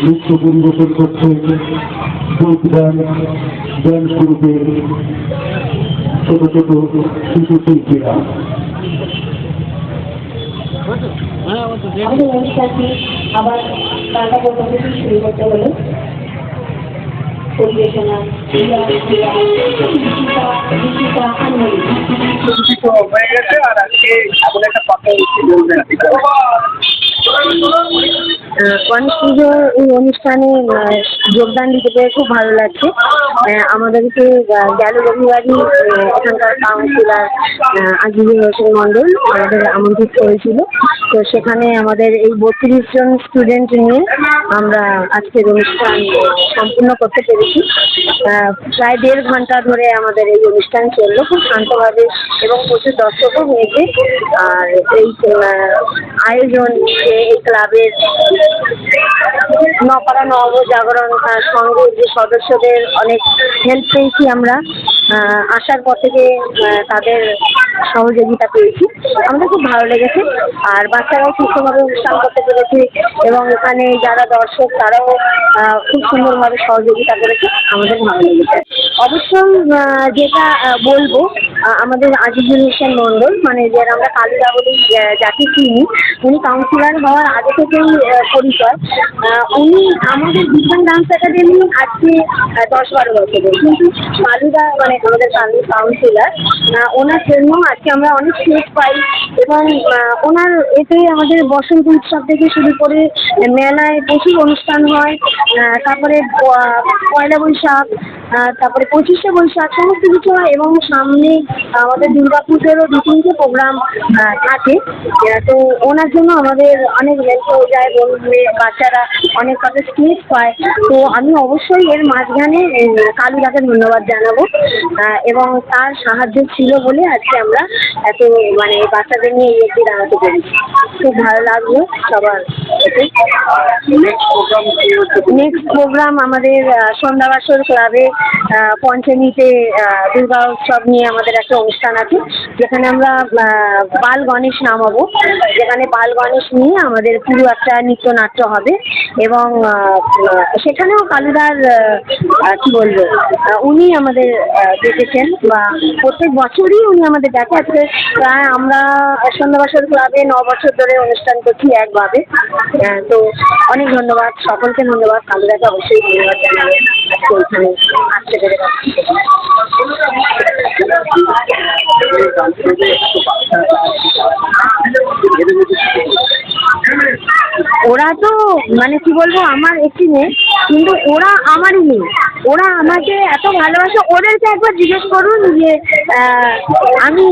নৃত্য পরিবেশন করছে ফোক ডান্স ড্যান্স গ্রুপের ছোট ছোট শিশু শিল্পীরা আমাদের অনুষ্ঠানটি আবার টাটা পদ্ধতি শুরু করতে হলো পরিবেশনা হয়ে গেছে আর আজকে এমন একটা কথা হচ্ছে গণেশ পুজোর এই অনুষ্ঠানে যোগদান দিতে পেরে খুব ভালো লাগছে। আমাদেরকে গেল রবিবারই এখানকার কাউন্সিলার আজিজুর হোসেন মণ্ডল আমাদের আমন্ত্রিত করেছিল। তো সেখানে আমাদের এই বত্রিশ জন স্টুডেন্ট নিয়ে আমরা আজকের অনুষ্ঠান সম্পূর্ণ করতে পেরেছি। প্রায় দেড় ঘণ্টা ধরে আমাদের এই অনুষ্ঠান চলল। খুব শান্তভাবে এবং প্রচুর দর্শকও হয়েছে। আর এই আয়োজন যে এই ক্লাবের নপাড়া নবজাগরণ সংঘের যে সদস্যদের অনেক হেল্প পেয়েছি আমরা। আসার পর থেকে তাদের সহযোগিতা পেয়েছি। আমাদের খুব ভালো লেগেছে। আর বাচ্চারাও সুস্থভাবে অনুষ্ঠান করতে পেরেছি এবং এখানে যারা দর্শক, তারাও খুব সুন্দরভাবে সহযোগিতা করেছে। আমাদের ভালো লেগেছে। অবশ্যই যেটা বলব আমাদের আজিজুল হোসেন মণ্ডল মানে যারা আমরা কালিদা বলি যাকে চিনি, উনি কাউন্সিলর হওয়ার আগে থেকেই পরিচয়। উনি আমাদের বিজ্ঞান ডান্স একাডেমি আজকে দশ বারো বছরের। কিন্তু কালুদা মানে আমাদের কাউন্সিলর ওনার জন্য আজকে আমরা অনেক স্টেজ পাই এবং ওনার এতে আমাদের বসন্ত উৎসব থেকে শুরু করে মেলায় প্রচুর অনুষ্ঠান হয়। তারপরে পয়লা বৈশাখ তারপরে পঁচিশে বৈশাখ, সমস্ত কিছু হয় এবং সামনে আমাদের দুর্গা পুজোরও দু তিনটে প্রোগ্রাম থাকে। তো ওনার জন্য আমাদের অনেক হেল্প হয়ে যায় বলবে বাচ্চারা অনেক কটা স্টেজ পায়। তো আমি অবশ্যই এর মাঝখানে কালুদাকে ধন্যবাদ জানাব। এবং তার সাহায্য ছিল বলে আজকে আমরা এত মানে বাচ্চাদের নিয়ে অব্দি দাঁড়াতে পেরেছি। খুব ভালো লাগল সবার। নেক্সট প্রোগ্রাম আমাদের সন্ধ্যাবাসর ক্লাবে পঞ্চমীতে দুর্গা উৎসব নিয়ে আমাদের একটা অনুষ্ঠান আছে, যেখানে আমরা বাল গণেশ নামাবো। যেখানে বাল গণেশ নিয়ে আমাদের পুরো একটা নৃত্যনাট্য হবে এবং সেখানেও কালুদার কি বলব উনি আমাদের দেখেছেন বা প্রত্যেক বছরই উনি আমাদের দেখে আজকে প্রায় আমরা সন্ধ্যাবাসর ক্লাবে ন বছর ধরে অনুষ্ঠান করছি একভাবে। তো অনেক ধন্যবাদ, সকলকে ধন্যবাদ, কালুদাকে অবশ্যই ধন্যবাদ জানাব আজকে ওইখানে আসতে ওরা তো মানে কি বলব, আমার একটি মেয়ে, কিন্তু ওরা আমারই মেয়ে। ওরা আমাকে এত ভালোবাসে, ওদেরকে একবার জিজ্ঞেস করুন যে আমি,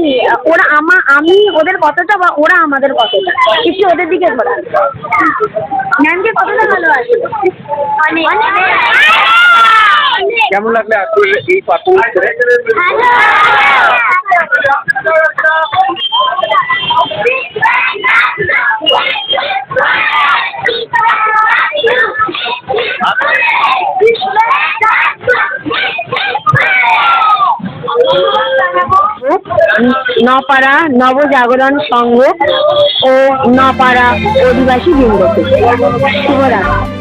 ওরা আমা, আমি ওদের কতটা বা ওরা আমাদের কতটা? কিছু ওদের দিকে ঘোরা ম্যামকে কতটা ভালোবাসে? অনেক কেমন লাগলে নপাড়া নবজাগরণ সংঘ ও নপাড়া অধিবাসী বৃন্দকে শুভরাত্রি।